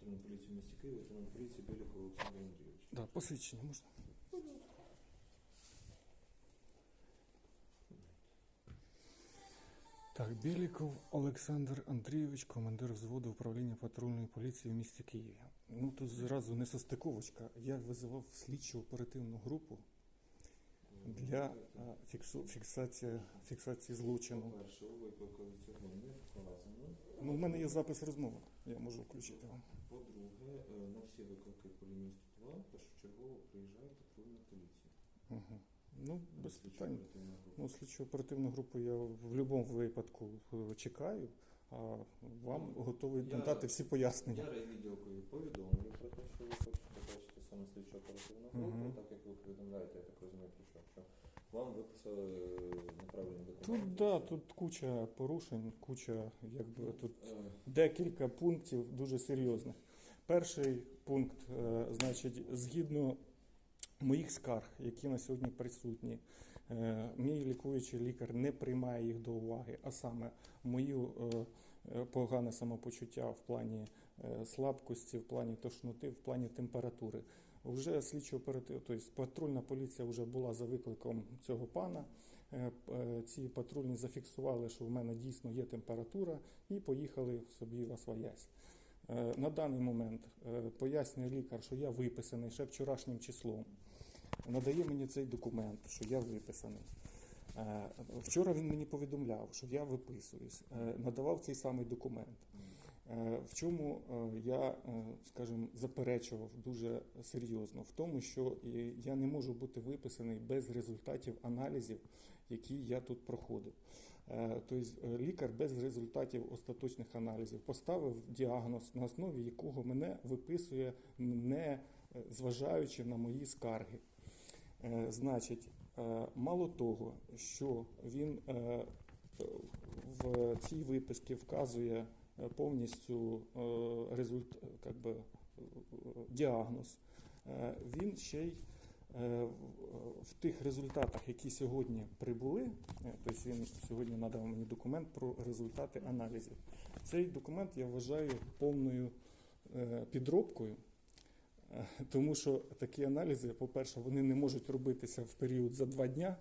патрульної поліції в місті Києві, лейтенант поліції Біліков Олександр Андрійович. Да, посвідчення можна. Так, Біліков Олександр Андрійович, командир взводу управління патрульної поліції в місті Києві. Ну тут зразу не состиковочка. Я визивав слідчу оперативну групу для фіксу- фіксації, фіксації злочину. По-перше, виклику цього не вказано. Ну, в мене є запис розмови. Я можу включити вам. По-друге, е, на всі виклики по лінії 102 першочергово приїжджає патрульна поліція. Угу. Ну, без питань. Ну, слідчу оперативну групу я в будь-якому випадку е, чекаю, вам готовий я- надати всі пояснення. Я райвідділкою повідомлю про те, що ви хочете бачити саме слідчо оперативну групу, Мгм. так як ви повідомляєте, я так розумію, про що, що вам виписали е, неправильні документи. Тут да, тут куча порушень, куча, якби тут Е, декілька пунктів дуже серйозних. Перший пункт, е, значить, згідно моїх скарг, які на сьогодні присутні, е, мій лікуючий лікар не приймає їх до уваги, а саме мою е, е, погане самопочуття в плані е, слабкості, в плані тошноти, в плані температури. Вже слідчо оператив, тобто патрульна поліція вже була за викликом цього пана. Е, е, Ці патрульні зафіксували, що в мене дійсно є температура, і поїхали собі в Освоясь. Е, На даний момент е, пояснює лікар, що я виписаний ще вчорашнім числом. Надає мені цей документ, що я виписаний. Е, Вчора він мені повідомляв, що я виписуюсь, Е, надавав цей самий документ. Е, В чому я, скажімо, заперечував дуже серйозно в тому, що я не можу бути виписаний без результатів аналізів, які я тут проходив. Тобто лікар без результатів остаточних аналізів поставив діагноз, на основі якого мене виписує, не зважаючи на мої скарги. Е, Значить, е, мало того, що він е, в цій виписці вказує повністю е, результ, как би, діагноз, він ще й в- тих результатах, які сьогодні прибули, тобто він сьогодні надав мені документ про результати аналізів. Цей документ я вважаю повною підробкою. Тому що такі аналізи, по-перше, вони не можуть робитися в період за два дня.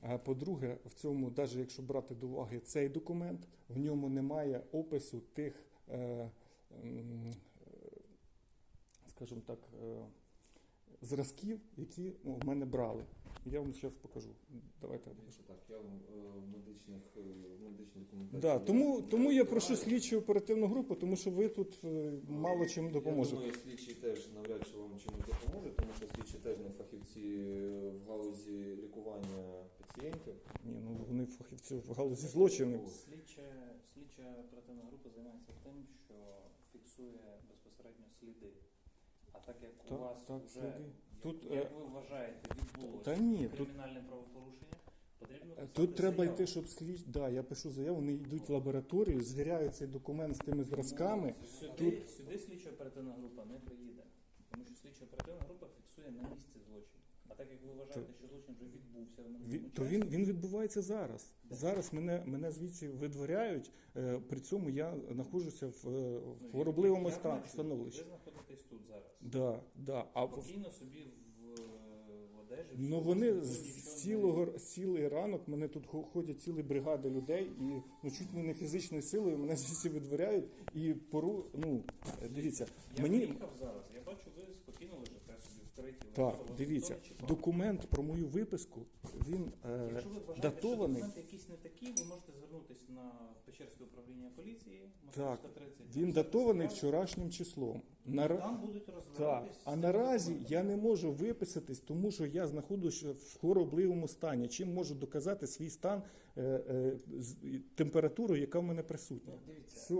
А по-друге, в цьому, навіть якщо брати до уваги цей документ, в ньому немає опису тих, е, скажімо так, е, зразків, які ну, в мене брали. Я вам зараз покажу. Давайте я покажу. Так, я вам е, в медичних е. Да, тому, не тому я прошу розбираюсь. слідчу оперативну групу, тому що ви тут е, мало чим допоможете. Я думаю, слідчі теж навряд чи вам чимось допоможуть, тому що слідчі теж не фахівці в галузі лікування пацієнтів. Ні, ну вони фахівці в галузі злочинів. Слідча, слідча оперативна група займається тим, що фіксує безпосередньо сліди. А так як Так, у вас так, вже, сліди. Тут, як е, ви вважаєте, відбулося Та ні, тут кримінальне правопорушення, потрібно Е, писати Тут треба заяву. йти, щоб слід. Да, я пишу заяву, вони йдуть в лабораторію, звіряють цей документ з тими зразками. Сюди, сюди слідча оперативна група не приїде, тому що слідча оперативна група фіксує на місці злочин. А так як ви вважаєте, що злочин вже відбувся в минулому Він, то часі, він, він відбувається зараз. Зараз мене, мене звідси видворяють, е, при цьому я знаходжуся в, е, в ну, хворобливому я ста- бачу, становищі. Ви знаходитесь тут зараз. Да, да. А в- Спокійно собі в, в одежі. в ну вони з нічого не- цілого з цілий ранок мене тут хо- ходять цілі бригади людей, і ну чуть не не фізичною силою мене звідси видворяють і пору. Ну е, дивіться, Я мені приїхав зараз, я бачу, ви спокійно лежите собі. Так, дивіться, ніхто документ про мою виписку, він е, Якщо ви вважаєте, датований. документи якісь не такі, ви можете звернутися на Печерське управління поліції, Так, Московська 30. Він датований вчорашнім числом. Нара... Там будуть Так, а наразі я не можу виписатись, тому що я знаходжуся в хворобливому стані. Чим можу доказати свій стан е, е, з- і температуру, яка в мене присутня. Ну, дивіться, Все.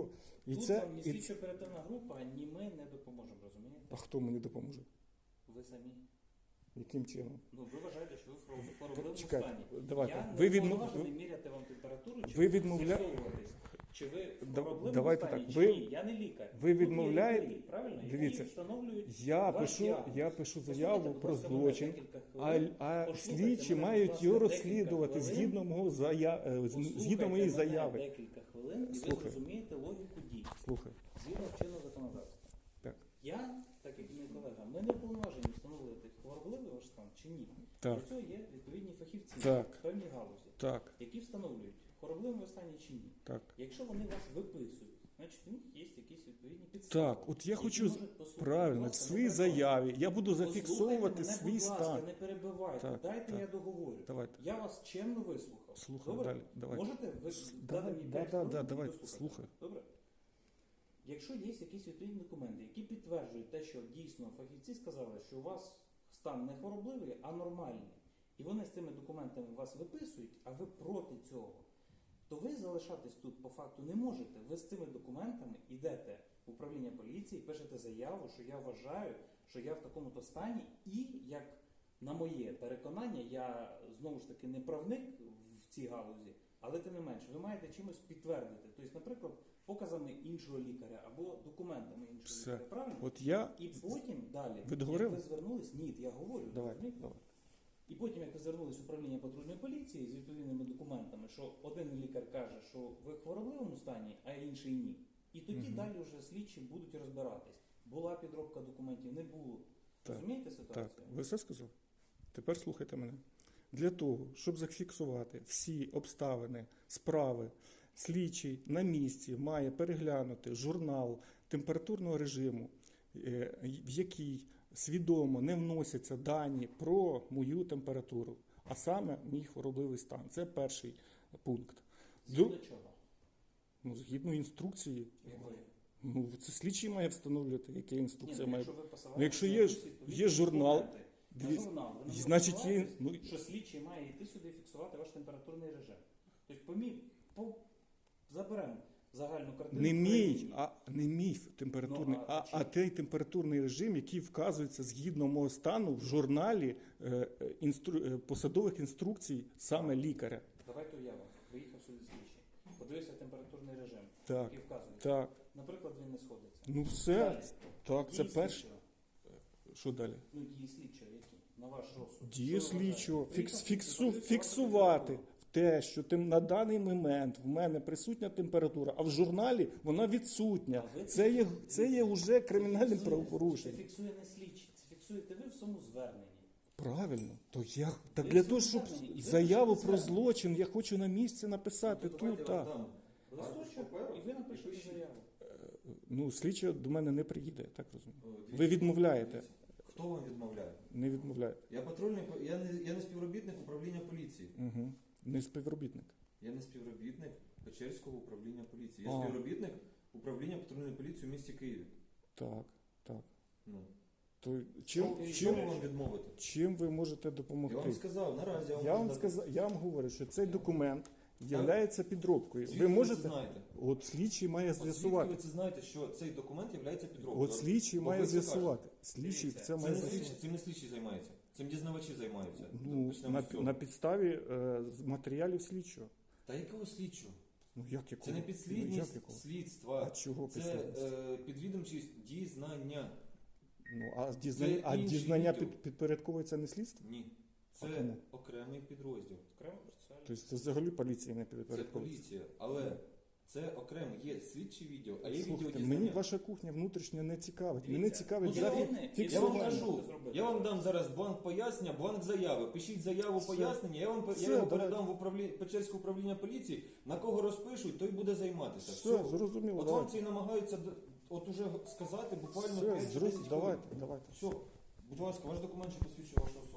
І тут це, вам ні і... слідчо оперативна група, ні ми не допоможемо, розумієте? А хто мені допоможе? Ви самі. Яким чином? Ну, ви вважаєте, що ви в хворобливому стані. давайте. Я Ви не відмов- уповноважений міряти вам температуру, чи Ви відмовля- чи ви в хворобливому давайте стані, так, чи ви- ні. Я не лікар. ви відмовляєте- лікарі, правильно? Дивіться, Які встановлюють Я ваш пишу, діагноз. я пишу Послухайте, заяву будь про ласка, мене злочин, декілька а, хвилин. а Послухайте слідчі мене, будь мають ласка, його декілька розслідувати хвилин. згідно мого зая... е, з- Послухайте згідно моєї мене заяви. Декілька хвилин, і ви зрозумієте логіку дій. Слухай, Так. Для цього є відповідні фахівці Так. в певній галузі, Так, які встановлюють, хоробливим ви стані чи ні. так. Якщо вони вас виписують, значить у них є якісь відповідні підстави. Так, от я які хочу з- можуть послухати. правильно в своїй не заяві. Я буду Послухайте зафіксовувати мене, свій будь ласка, стан. Не перебивайте, Так, дайте так. я договорю. Давайте. Я вас чемно вислухав. Слухаю Добре? далі. Давайте. Можете ви Давай, дати мені да, 5 да, хвилин да, і давайте, дослухати? слухаю. Добре? Якщо є якісь відповідні документи, які підтверджують те, що дійсно фахівці сказали, що у вас стан не хворобливий, а нормальний, і вони з цими документами вас виписують, а ви проти цього, то ви залишатись тут по факту не можете. Ви з цими документами йдете в управління поліції, пишете заяву, що я вважаю, що я в такому-то стані, і як на моє переконання, я знову ж таки не правник в цій галузі, але тим не менше, ви маєте чимось підтвердити. Тобто, наприклад, показами іншого лікаря або документами іншого Все. лікаря. Правильно? От я. І потім далі, Ви договорили? як ви звернулись, ні, я говорю. Давай, розумієте? давай. І потім, як ви звернулись в управління патрульної поліції з відповідними документами, що один лікар каже, що ви в хворобливому стані, а інший ні. І тоді далі вже слідчі будуть розбиратись. Була підробка документів, не було. Так, Розумієте Так, ситуацію? ви все сказав? Тепер слухайте мене. Для того, щоб зафіксувати всі обставини справи, слідчий на місці має переглянути журнал температурного режиму, е, в який свідомо не вносяться дані про мою температуру, а саме мій хворобливий стан. Це перший пункт. Згідно чого? Ну, згідно інструкції, Якої? ну це слідчий має встановлювати, яка Ні, інструкція ну, має. якщо Ну, якщо є є журнал, дивіться, журнал, ви значить, є- ну- що слідчий має йти сюди і фіксувати ваш температурний режим. Тобто, помі... по... заберемо загальну картину. Не мій, а не мій температурний, Ну, а а, а той температурний режим, який вказується згідно мого стану в журналі е, е, інстру, е, посадових інструкцій саме лікаря. Давайте уявимо. Виїхав сюди слідчий. Подивився температурний режим, Так, який вказує. так. Наприклад, він не сходиться. Ну все, Далі. так, це перше. Що далі? Ну, дії слідчого, які? На ваш розсуд. Що слідчого, фікс, фіксу, фіксувати. Те, що тим на даний момент в мене присутня температура, а в журналі вона відсутня. Ви Це є, це є вже кримінальним фіксує- правопорушенням. Це фіксує не слідчий, це фіксуєте ви в своєму зверненні. Правильно, то я так Ви для того, щоб заяву про злочин, я хочу на місці написати Ну, тут. Так. Листочок, і ви напишете заяву. Ну, слідчий до мене не приїде, я так розумію. Ви відмовляєте? Хто вам відмовляє? Не відмовляєте. Я патрульний, по- я не, я не співробітник управління поліції. Угу. Не співробітник. Я не співробітник Печерського управління поліції. Я А. співробітник управління патрульної поліції у місті Києві. Так, так. Ну. То чим, чим, вам відмовити? чим ви можете Я вам допомогти? сказав, наразі я вам, Я вам сказав, я вам говорю, що цей документ є підробкою. Звідки Ви це можете. знаєте? От слідчий має От звідки з'ясувати. ви це знаєте, що цей документ є підробкою? От слідчий Бо має ви це з'ясувати. Слідчий Дивіться, це Це має не слідчі, з'ясувати. цим не слідчі займаються. Цим дізнавачі займаються. Ну, Почнемо на, з цього. на підставі е, з матеріалів слідчого. Та якого слідчого? Ну як якого? Це не Ну, як підслідність якого? слідства. А чого Це підслідність? е, підвідомчість дізнання. Ну, а дізнання, а інший дізнання відділ. під, підпорядковується не слідству? Ні. Це А кому? окремий підрозділ. Окремо процесуальний. Тобто це взагалі поліції не Це підпорядковується? поліція, але це окремо є слідчий відділ, а є Слухайте, дізнання. мені ваша кухня внутрішня не цікавить. Мене Дивіться, цікавить ну, за це. Я вам фіксування. кажу, я вам дам зараз бланк пояснення, бланк заяви. Пишіть заяву Все. пояснення, я вам Все, я його давайте. передам в управління Печерське управління поліції. На кого розпишуть, той буде займатися. Все, зрозуміло. От вам давайте. це і намагаються д- от уже сказати буквально Все, 5-10 зрозуміло. хвилин. Давайте, давайте. Все, будь ласка, ваш документ, що посвідчує вашу особу.